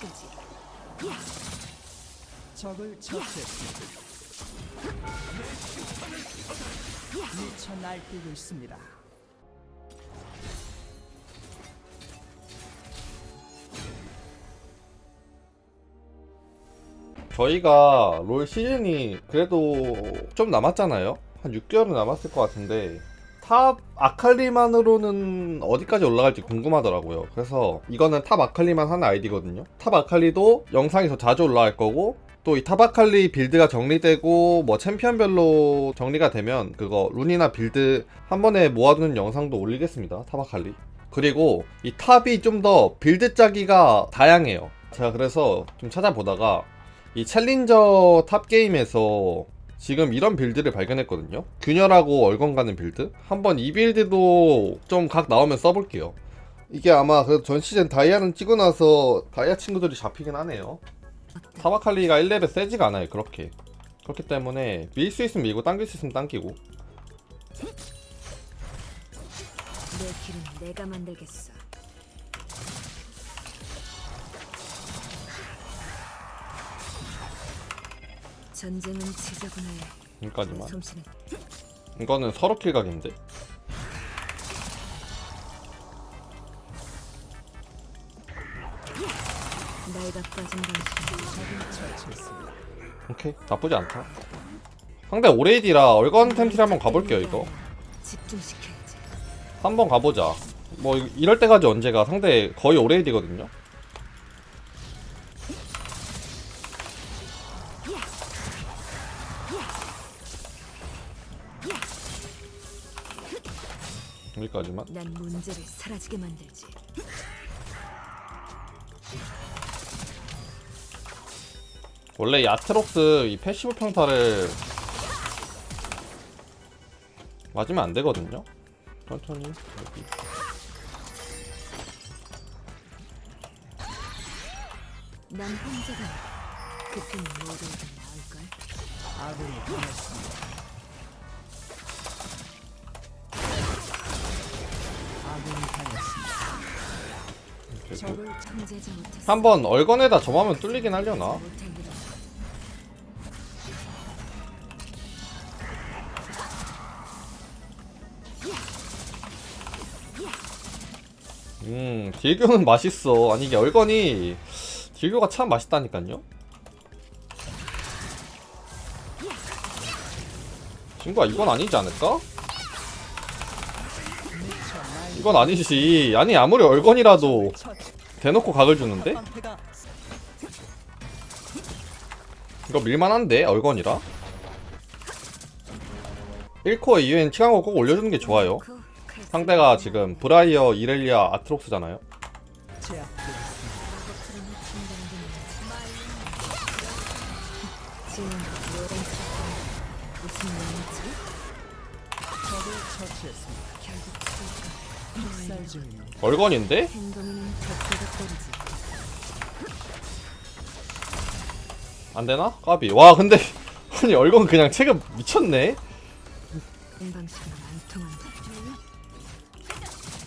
끝이야. 적을 처치했습니다. 미쳐 날뛰고 있습니다. 저희가 롤 시즌이 그래도 좀 남았잖아요. 한 6개월은 남았을 것 같은데 탑 아칼리만으로는 어디까지 올라갈지 궁금하더라고요. 그래서 이거는 탑 아칼리만 하는 아이디거든요. 탑 아칼리도 영상이 더 자주 올라갈 거고 또 이 탑 아칼리 빌드가 정리되고 뭐 챔피언별로 정리가 되면 그거 룬이나 빌드 한 번에 모아두는 영상도 올리겠습니다. 탑 아칼리. 그리고 이 탑이 좀 더 빌드 짜기가 다양해요. 제가 그래서 좀 찾아보다가 이 챌린저 탑 게임에서 지금 이런 빌드를 발견했거든요. 균열하고 얼건 가는 빌드. 한번 이 빌드도 좀 각 나오면 써볼게요. 이게 아마 그전 시즌 다이아는 찍고 나서 다이아 친구들이 잡히긴 하네요. 사바칼리가 1레벨 세지가 않아요. 그렇게. 그렇기 때문에 밀 수 있으면 밀고 당길 수 있으면 당기고. 내 길은 내가 만들겠어. 전쟁은 지저분해. 여기까지만. 솜씨는 이거는 서로 킬각인데. 나이가 빠진 당신. 적을 처치했습니다. 오케이. 나쁘지 않다. 상대 오레이디라 얼건 템트리 한번 가볼게요, 이거. 집중시켜야지. 한번 가보자. 뭐 이- 이럴 때까지 언제가 상대 거의 오레이디거든요. 여기까지만. 난 문제를 사라지게 만들지. 원래 이 아트록스 이 패시브 평타를 맞으면 안 되거든요. 천천히 여기. 난 혼자가 급히 모두에게 나을 걸. 아군이 당했습니다. 한번 얼건에다 점하면 뚫리긴 하려나? 음, 딜교는 맛있어. 아니, 이게 얼건이 딜교가 참 맛있다니까요? 친구야, 이건 아니지 않을까? 이건 아니지. 아니, 아무리 얼건이라도. 대놓고 각을 주는데? 이거 밀만한데, 얼건이라? 1코어 이후엔 치강고 꼭 올려주는 게 좋아요. 상대가 지금 브라이어, 이렐리아, 아트록스잖아요. 얼건인데? 안 되나? 까비. 와, 근데 아니 얼건 그냥 체급 미쳤네.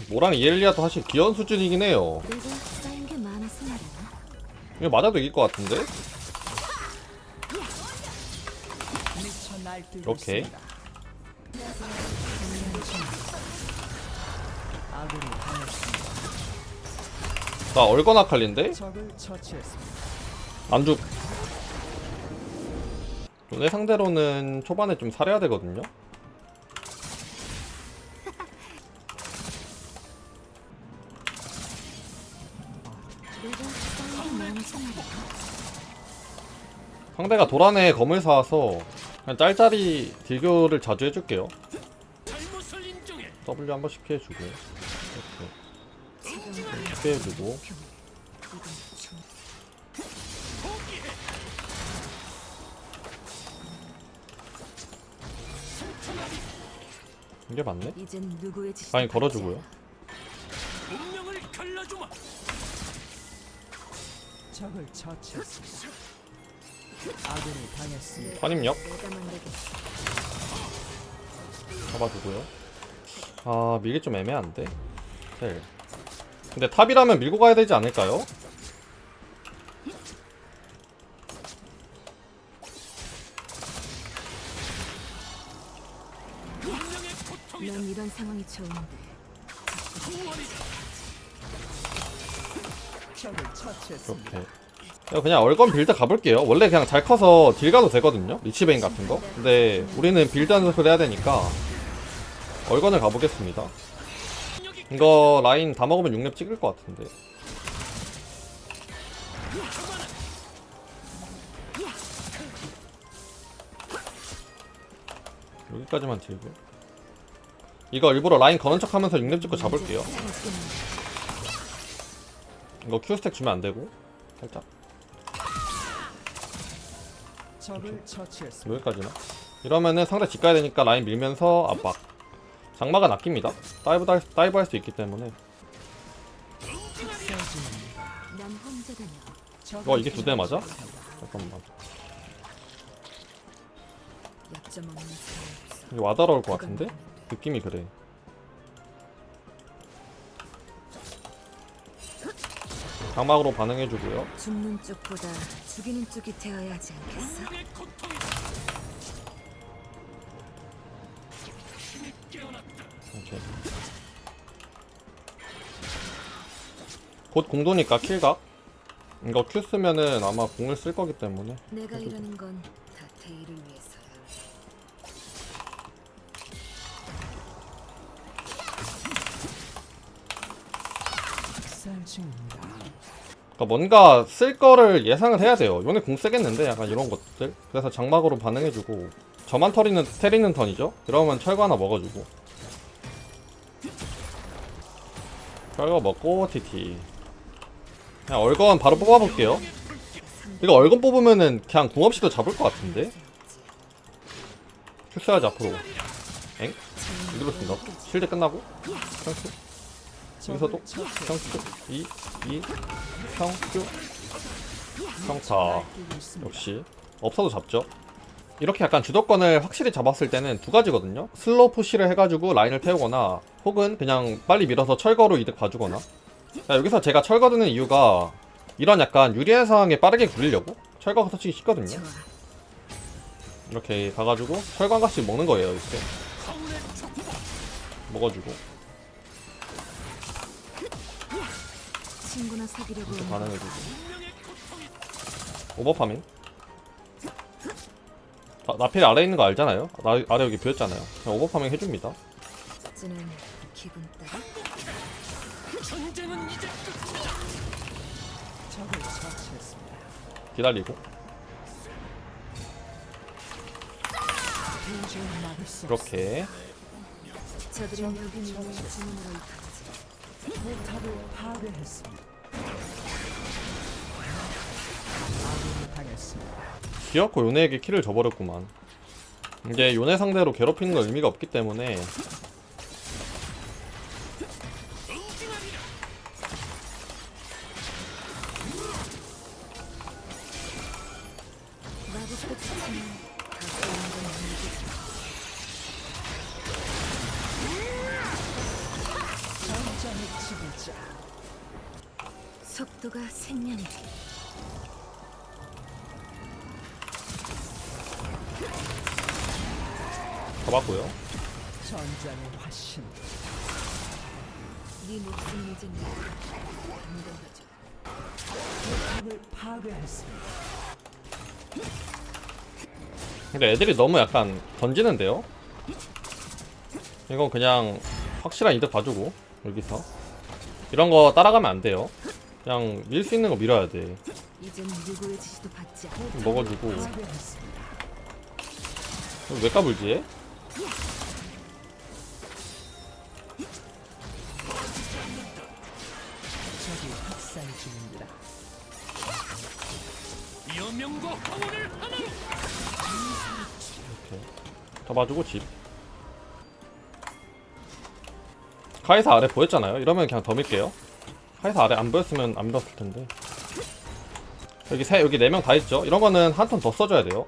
모랑 이엘리아도 사실 귀여운 수준이긴 해요. 이거 맞아도 이길 것 같은데? 오케이. 나? 적을 처치했습니다. 안죽. 요네 상대로는 초반에 좀 사려야 되거든요. 상대가 도란에 검을 사와서 그냥 짤짤이 딜교를 자주 해줄게요. W 한 번씩 피해주고 이렇게 피해주고 이게 맞네? 많이 걸어주고요. 적을 처치했습니다. 환입력? 잡아주고요. 아 밀기 좀 애매한데? 셀 근데 탑이라면 밀고 가야 되지 않을까요? 난 이런 상황이 좋은데. 이렇게. 그냥 얼건 빌드 가볼게요. 원래 그냥 잘 커서 딜 가도 되거든요? 리치베인 같은 거? 근데 우리는 빌드 연습을 해야 되니까 얼건을 가보겠습니다. 이거 라인 다 먹으면 6렙 찍을 것 같은데. 여기까지만 들고 이거 일부러 라인 거는 척 하면서 6렙 찍고 잡을게요. 이거 Q 스택 주면 안 되고? 살짝. 여기까지나? 이러면은 상대 집 가야 되니까 라인 밀면서 압박 장막은 아낍니다. 다이브 할, 다이브 할 수 있기 때문에. 난 혼자다녀 어 이게 두 대 맞아? 잠깐만. 이게 와다라올 것 같은데? 느낌이 그래 장막으로 반응해주고요 죽는 쪽보다 죽이는 쪽이 되어야 하지 않겠어? 오케이. 곧 공도니까 킬각 이거 Q 쓰면은 아마 공을 쓸 거기 때문에 내가 이러는 건 다 테이를 위해서야 학살 중입니다. 그러니까 뭔가 쓸 거를 예상을 해야 돼요. 요네 공 쓰겠는데 약간 이런 것들. 그래서 장막으로 반응해주고 저만 털이는 테리는 턴이죠. 그러면 철거 하나 먹어주고 철거 먹고 TT. 그냥 얼건 바로 뽑아볼게요. 이거 얼건 뽑으면은 그냥 궁 없이도 잡을 것 같은데. 큐스야지 앞으로. 엥? 이들었습니다. 실드 끝나고 평수 여기서도 평수 2 2 평수. 평타. 역시 없어도 잡죠. 이렇게 약간 주도권을 확실히 잡았을 때는 두 가지거든요. 슬로우 푸시를 해가지고 라인을 태우거나 혹은 그냥 빨리 밀어서 철거로 이득 봐주거나. 자, 여기서 제가 철거 드는 이유가 이런 약간 유리한 상황에 빠르게 굴리려고 철거가 터치기 쉽거든요. 이렇게 가가지고 철거 한 가씩 먹는 거예요 이렇게. 먹어주고 사귀려고 이렇게 하는 반응해주고. 오버파밍? 아, 나필 아래 있는 거 알잖아요? 나, 아래 여기 비었잖아요. 그냥 오버파밍 해줍니다. 는 기분 따라? 적을 처치했습니다. 기다리고. 도저히 막을 수 이렇게. 저들은 여기 있는 주문으로 이끌지. 포탑을 파괴했습니다. 했습니다. 귀엽고 요네에게 키를 줘버렸구만 이게 요네 상대로 괴롭히는 건 의미가 없기 때문에. 속도가 생명이지 잡았고요 전장의 화신. 네 목숨 포탑을 파괴했습니다. 근데 애들이 너무 약간 던지는데요 이건 그냥 확실한 이득 봐주고 여기서 이런 거 따라가면 안 돼요 그냥 밀 수 있는 거 밀어야 돼 이젠 누구의 지시도 받지 않아 먹어주고 파괴했습니다. 왜 까불지 얘? 적이 학살 중입니다. 이렇게. 잡아주고 집. 카이사 아래 보였잖아요. 이러면 그냥 더 밀게요. 카이사 아래 안 보였으면 안 밀었을 텐데. 여기 세 여기 네 명 다 있죠? 이런 거는 한 턴 더 써줘야 돼요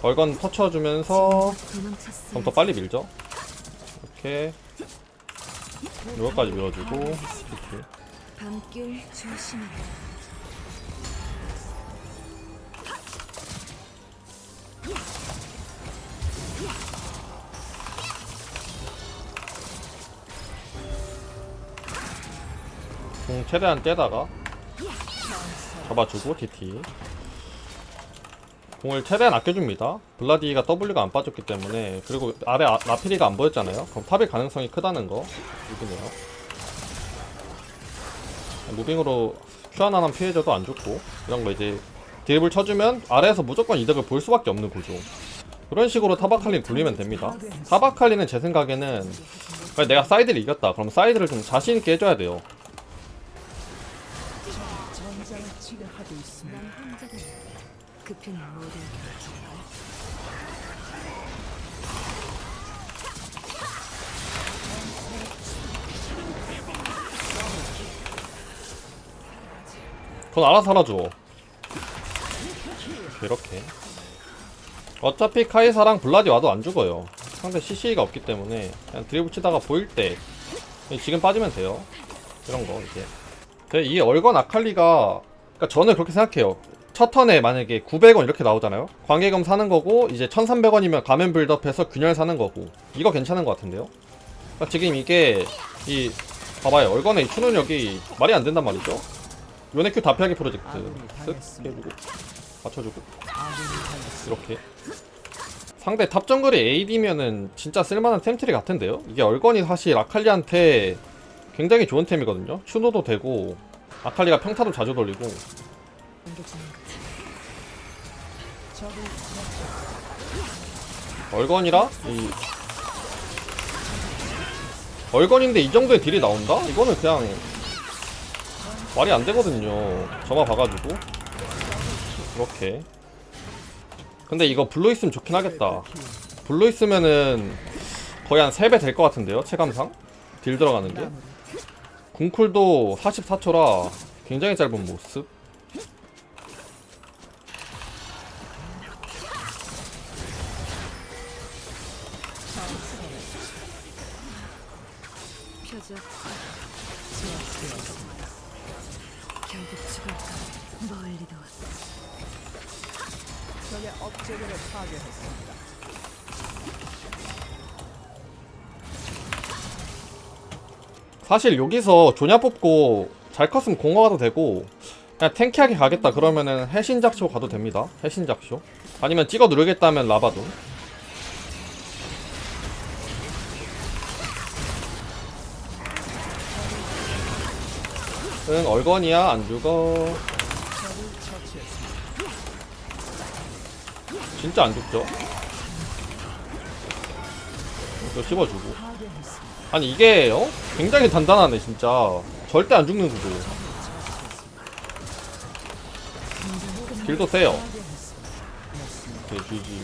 벌건 터쳐주면서 좀 더 빨리 밀죠? 이렇게. 이거까지 밀어주고 이렇게. 공 최대한 떼다가 잡아주고 DT 공을 최대한 아껴줍니다. 블라디가 W가 안 빠졌기 때문에 그리고 아래 아, 라피리가 안 보였잖아요. 그럼 탑일 가능성이 크다는 거 이기네요. 무빙으로 Q 하나만 피해줘도 안 좋고 이런 거 이제 드립을 쳐주면 아래에서 무조건 이득을 볼 수밖에 없는 구조. 그런 식으로 타바칼리 굴리면 됩니다. 타바칼리는 제 생각에는 내가 사이드를 이겼다. 그럼 사이드를 좀 자신있게 해줘야 돼요 그건 알아서 살아줘. 이렇게. 어차피 카이사랑 블라디 와도 안 죽어요. 상대 CC가 없기 때문에 그냥 드리블 치다가 보일 때 지금 빠지면 돼요. 이런 거 이제. 근데 이 얼건 아칼리가 그러니까 저는 그렇게 생각해요. 첫 턴에 만약에 900원 이렇게 나오잖아요? 관계금 사는 거고 이제 1300원이면 가면 빌드업해서 균열 사는 거고. 이거 괜찮은 것 같은데요? 그러니까 지금 이게 이 봐봐요. 얼건의 이 추노력이 말이 안 된단 말이죠 요네 큐 다 피하기 프로젝트. 쓱 해주고 맞춰주고. 아군이 당했습니다. 이렇게. 상대 탑 정글이 AD면은 진짜 쓸만한 템트리 같은데요? 이게 얼건이 사실 아칼리한테 굉장히 좋은 템이거든요? 추노도 되고 아칼리가 평타도 자주 돌리고. 얼건이라 이 얼건인데 이 정도의 딜이 나온다? 이거는 그냥 말이 안 되거든요. 저만 봐가지고 이렇게. 근데 이거 블루 있으면 좋긴 하겠다. 블루 있으면은 거의 한 3배 될 것 같은데요, 체감상? 딜 들어가는 게. 궁쿨도 44초라 굉장히 짧은 모습. 사실 여기서 조냐 뽑고 잘 컸으면 공허 가도 되고 그냥 탱키하게 가겠다 그러면은 해신작쇼 가도 됩니다. 해신작쇼. 아니면 찍어 누르겠다면 라바도. 응 얼건이야. 안 죽어. 진짜 안 죽죠? 이거 씹어주고. 아니 이게 어? 굉장히 단단하네 진짜 절대 안 죽는 구조 딜도 세요. 오케이 GG